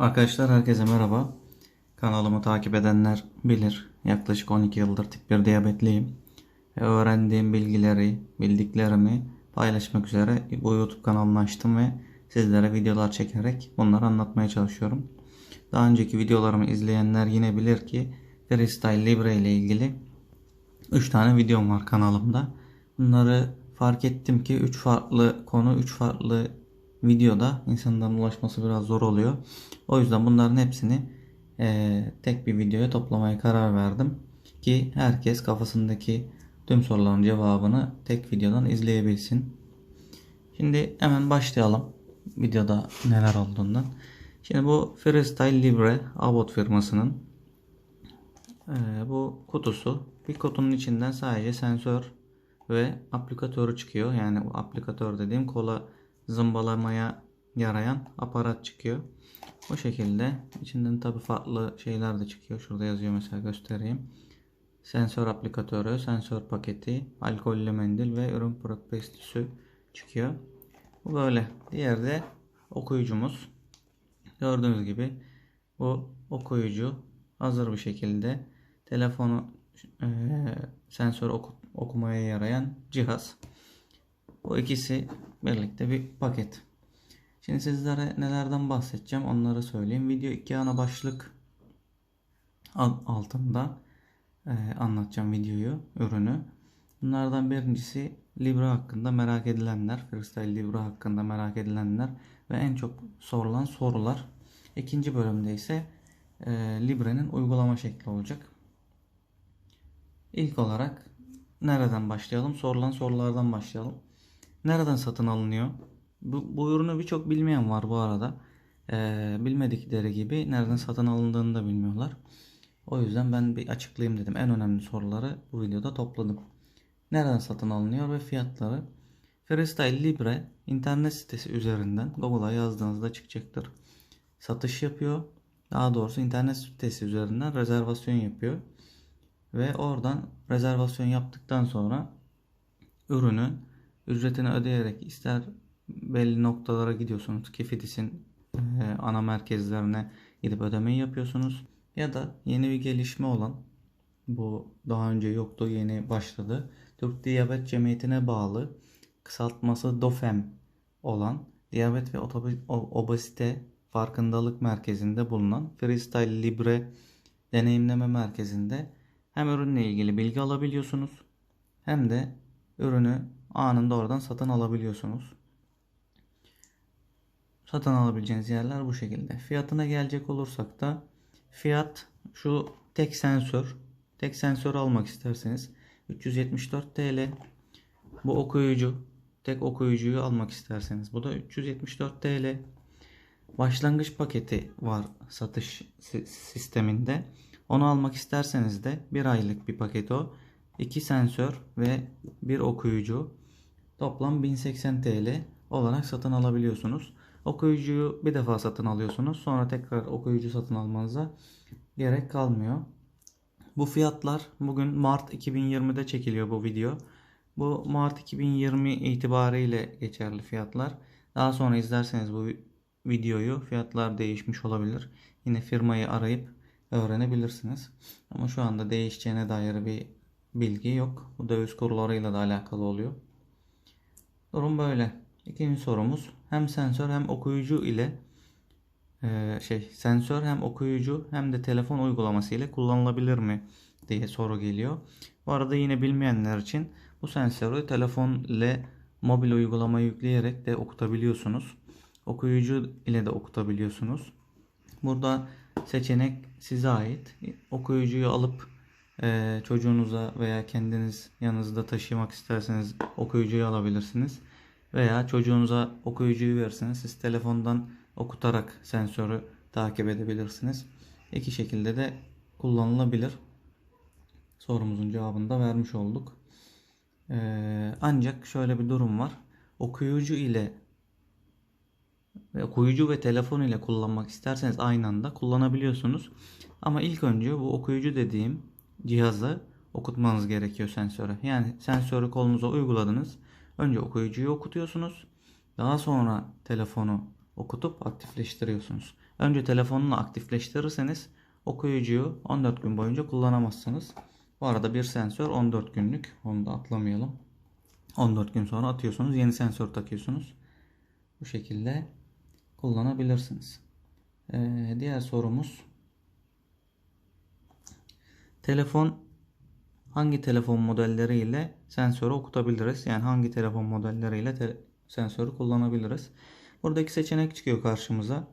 Arkadaşlar herkese merhaba. Kanalımı takip edenler bilir. Yaklaşık 12 yıldır tip 1 diyabetliyim. Ve öğrendiğim bilgileri, bildiklerimi paylaşmak üzere bu YouTube kanalını açtım ve sizlere videolar çekerek bunları anlatmaya çalışıyorum. Daha önceki videolarımı izleyenler yine bilir ki Freestyle Libre ile ilgili 3 tane videom var kanalımda. Bunları fark ettim ki 3 farklı konu, 3 farklı videoda insanların ulaşması biraz zor oluyor. O yüzden bunların hepsini eee, tek bir videoya toplamaya karar verdim. Ki herkes kafasındaki tüm soruların cevabını tek videodan izleyebilsin. Şimdi hemen başlayalım videoda neler olduğundan. Şimdi bu Freestyle Libre Abbott firmasının ee, bu kutusu. Bir kutunun içinden sadece sensör ve aplikatörü çıkıyor. Yani bu aplikatör dediğim kola zımbalamaya yarayan aparat çıkıyor. Bu şekilde içinden tabi farklı şeyler de çıkıyor. Şurada yazıyor mesela göstereyim. Sensör aplikatörü, sensör paketi, alkollü mendil ve ürün prospektüsü çıkıyor. Bu böyle. Diğer de okuyucumuz. Gördüğünüz gibi bu okuyucu hazır bir şekilde telefonu eee, sensör oku- okumaya yarayan cihaz. Bu ikisi birlikte bir paket. Şimdi sizlere nelerden bahsedeceğim onları söyleyeyim. Video iki ana başlık al- altında eee, anlatacağım videoyu, ürünü. Bunlardan birincisi Libra hakkında merak edilenler, Freestyle Libra hakkında merak edilenler ve en çok sorulan sorular. İkinci bölümde ise e, Libre'nin uygulama şekli olacak. İlk olarak nereden başlayalım? Sorulan sorulardan başlayalım. Nereden satın alınıyor? Bu, bu ürünü birçok bilmeyen var bu arada. E, bilmedikleri gibi nereden satın alındığını da bilmiyorlar. O yüzden ben bir açıklayayım dedim. En önemli soruları bu videoda topladım. Nereden satın alınıyor ve fiyatları? Freestyle Libre internet sitesi üzerinden Google'a yazdığınızda çıkacaktır. Satış yapıyor. Daha doğrusu internet sitesi üzerinden rezervasyon yapıyor. Ve oradan rezervasyon yaptıktan sonra ürünün ücretini ödeyerek ister belli noktalara gidiyorsunuz. Kifidis'in e, ana merkezlerine gidip ödemeyi yapıyorsunuz. Ya da yeni bir gelişme olan bu daha önce yoktu yeni başladı. Türk Diyabet Cemiyeti'ne bağlı kısaltması DOFEM olan Diyabet ve Obezite Farkındalık Merkezi'nde bulunan Freestyle Libre Deneyimleme Merkezi'nde hem ürünle ilgili bilgi alabiliyorsunuz hem de ürünü anında oradan satın alabiliyorsunuz. Satın alabileceğiniz yerler bu şekilde. Fiyatına gelecek olursak da fiyat şu tek sensör. Tek sensör almak isterseniz 374 TL. Bu okuyucu. Tek okuyucuyu almak isterseniz bu da 374 TL. Başlangıç paketi var satış si- sisteminde. Onu almak isterseniz de bir aylık bir paket o. 2 sensör ve bir okuyucu. Toplam 1080 TL olarak satın alabiliyorsunuz. Okuyucuyu bir defa satın alıyorsunuz. Sonra tekrar okuyucu satın almanıza gerek kalmıyor. Bu fiyatlar bugün Mart 2020'de çekiliyor bu video. Bu Mart 2020 itibariyle geçerli fiyatlar. Daha sonra izlerseniz bu videoyu fiyatlar değişmiş olabilir. Yine firmayı arayıp öğrenebilirsiniz. Ama şu anda değişeceğine dair bir bilgi yok. Bu döviz kurlarıyla da alakalı oluyor. Durum böyle. İkinci sorumuz hem sensör hem okuyucu ile e, şey sensör hem okuyucu hem de telefon uygulaması ile kullanılabilir mi diye soru geliyor. Bu arada yine bilmeyenler için bu sensörü telefon ile mobil uygulama yükleyerek de okutabiliyorsunuz. Okuyucu ile de okutabiliyorsunuz. Burada seçenek size ait. Okuyucuyu alıp e, çocuğunuza veya kendiniz yanınızda taşımak isterseniz okuyucuyu alabilirsiniz. Veya çocuğunuza okuyucuyu verirseniz siz telefondan okutarak sensörü takip edebilirsiniz. İki şekilde de kullanılabilir. Sorumuzun cevabını da vermiş olduk. Ee, ancak şöyle bir durum var. Okuyucu ile okuyucu ve telefon ile kullanmak isterseniz aynı anda kullanabiliyorsunuz. Ama ilk önce bu okuyucu dediğim cihazı okutmanız gerekiyor sensöre. Yani sensörü kolunuza uyguladınız. Önce okuyucuyu okutuyorsunuz. Daha sonra telefonu okutup aktifleştiriyorsunuz. Önce telefonunu aktifleştirirseniz okuyucuyu 14 gün boyunca kullanamazsınız. Bu arada bir sensör 14 günlük. Onu da atlamayalım. 14 gün sonra atıyorsunuz. Yeni sensör takıyorsunuz. Bu şekilde kullanabilirsiniz. Ee, diğer sorumuz telefon hangi telefon modelleriyle sensörü okutabiliriz? Yani hangi telefon modelleriyle te- sensörü kullanabiliriz? Buradaki seçenek çıkıyor karşımıza.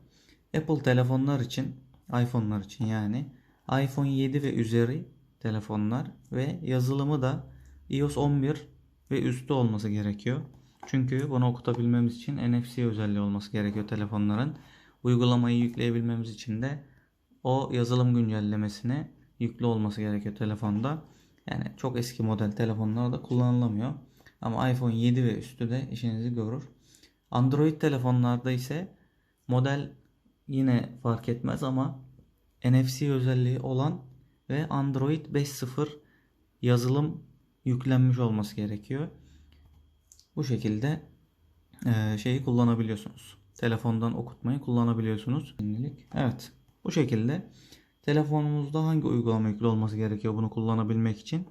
Apple telefonlar için, iPhone'lar için yani iPhone 7 ve üzeri telefonlar ve yazılımı da iOS 11 ve üstü olması gerekiyor. Çünkü bunu okutabilmemiz için NFC özelliği olması gerekiyor telefonların. Uygulamayı yükleyebilmemiz için de o yazılım güncellemesine yüklü olması gerekiyor telefonda. Yani çok eski model telefonlarda kullanılamıyor. Ama iPhone 7 ve üstü de işinizi görür. Android telefonlarda ise model yine fark etmez ama NFC özelliği olan ve Android 5.0 yazılım yüklenmiş olması gerekiyor. Bu şekilde eee, şeyi kullanabiliyorsunuz. Telefondan okutmayı kullanabiliyorsunuz. Evet. Bu şekilde telefonumuzda hangi uygulama yüklü olması gerekiyor bunu kullanabilmek için?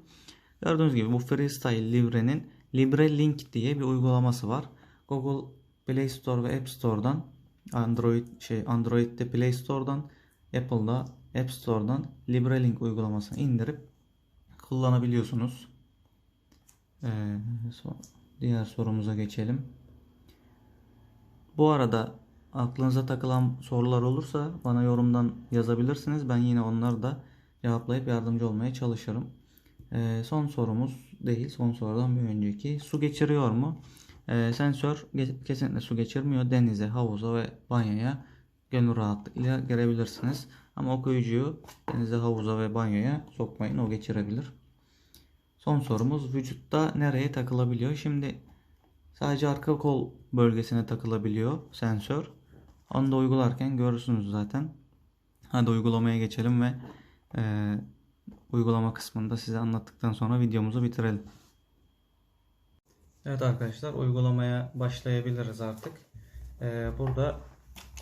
Gördüğünüz gibi bu Freestyle Libre'nin Libre Link diye bir uygulaması var. Google Play Store ve App Store'dan Android şey Android'de Play Store'dan Apple'da App Store'dan Libre Link uygulamasını indirip kullanabiliyorsunuz. Ee, diğer sorumuza geçelim. Bu arada aklınıza takılan sorular olursa bana yorumdan yazabilirsiniz. Ben yine onları da cevaplayıp yardımcı olmaya çalışırım. Ee, son sorumuz değil. Son sorudan bir önceki. Su geçiriyor mu? Ee, sensör kesinlikle su geçirmiyor. Denize, havuza ve banyoya gönül rahatlığıyla girebilirsiniz. Ama okuyucuyu denize, havuza ve banyoya sokmayın. O geçirebilir. Son sorumuz vücutta nereye takılabiliyor? Şimdi sadece arka kol bölgesine takılabiliyor sensör. Onu da uygularken görürsünüz zaten. Hadi uygulamaya geçelim ve e, uygulama kısmında size anlattıktan sonra videomuzu bitirelim. Evet arkadaşlar uygulamaya başlayabiliriz artık. E, burada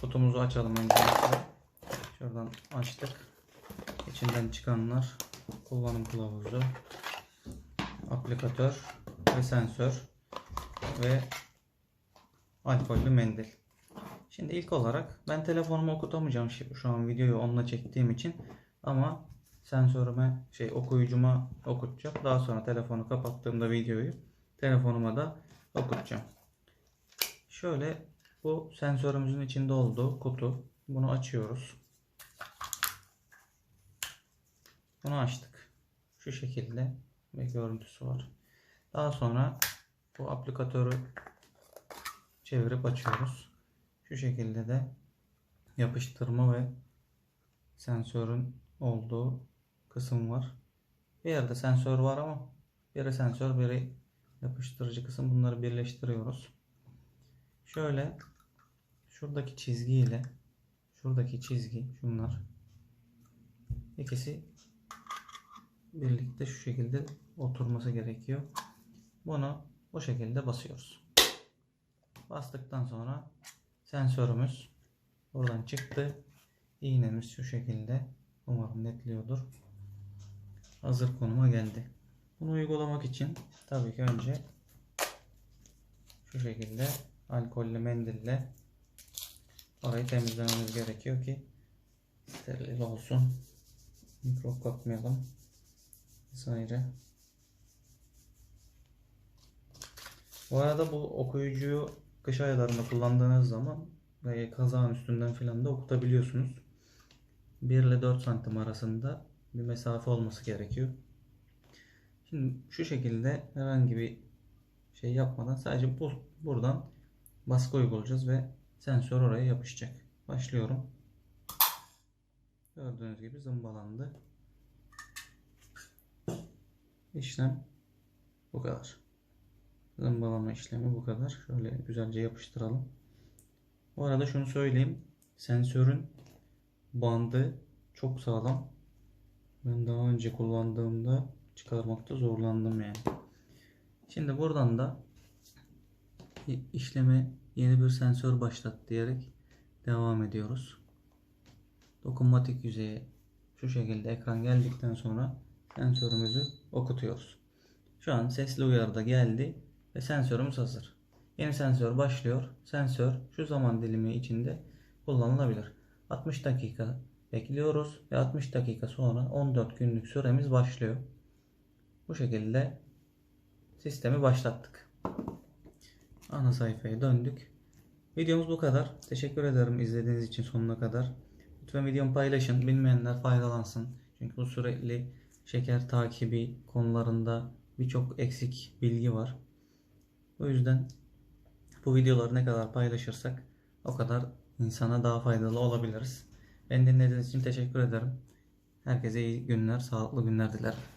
kutumuzu açalım öncelikle. Şuradan açtık. İçinden çıkanlar kullanım kılavuzu, aplikatör ve sensör ve alkollü mendil. Şimdi ilk olarak ben telefonumu okutamayacağım şu an videoyu onunla çektiğim için ama sensörüme şey okuyucuma okutacağım. Daha sonra telefonu kapattığımda videoyu telefonuma da okutacağım. Şöyle bu sensörümüzün içinde olduğu kutu. Bunu açıyoruz. Bunu açtık. Şu şekilde bir görüntüsü var. Daha sonra bu aplikatörü çevirip açıyoruz. Şu şekilde de yapıştırma ve sensörün olduğu kısım var. Bir yerde sensör var ama biri sensör biri yapıştırıcı kısım. Bunları birleştiriyoruz. Şöyle şuradaki çizgi ile şuradaki çizgi şunlar ikisi birlikte şu şekilde oturması gerekiyor. Bunu bu şekilde basıyoruz. Bastıktan sonra sensörümüz buradan çıktı. İğnemiz şu şekilde. Umarım netliyordur. Hazır konuma geldi. Bunu uygulamak için tabii ki önce şu şekilde alkollü mendille orayı temizlememiz gerekiyor ki steril olsun. Mikrop kapmayalım. Vesaire. Bu arada bu okuyucuyu kış aylarında kullandığınız zaman ve kazağın üstünden filan da okutabiliyorsunuz. 1 ile 4 santim arasında bir mesafe olması gerekiyor. Şimdi şu şekilde herhangi bir şey yapmadan sadece bu buradan baskı uygulayacağız ve sensör oraya yapışacak. Başlıyorum. Gördüğünüz gibi zımbalandı. İşlem bu kadar. Zımbalama işlemi bu kadar. Şöyle güzelce yapıştıralım. Bu arada şunu söyleyeyim. Sensörün bandı çok sağlam. Ben daha önce kullandığımda çıkarmakta zorlandım yani. Şimdi buradan da işleme yeni bir sensör başlat diyerek devam ediyoruz. dokunmatik yüzeye şu şekilde ekran geldikten sonra sensörümüzü okutuyoruz. Şu an sesli uyarı da geldi ve sensörümüz hazır. Yeni sensör başlıyor. Sensör şu zaman dilimi içinde kullanılabilir. 60 dakika bekliyoruz ve 60 dakika sonra 14 günlük süremiz başlıyor. Bu şekilde sistemi başlattık. Ana sayfaya döndük. Videomuz bu kadar. Teşekkür ederim izlediğiniz için sonuna kadar. Lütfen videomu paylaşın. Bilmeyenler faydalansın. Çünkü bu sürekli şeker takibi konularında birçok eksik bilgi var. O yüzden bu videoları ne kadar paylaşırsak o kadar insana daha faydalı olabiliriz. Beni dinlediğiniz için teşekkür ederim. Herkese iyi günler, sağlıklı günler dilerim.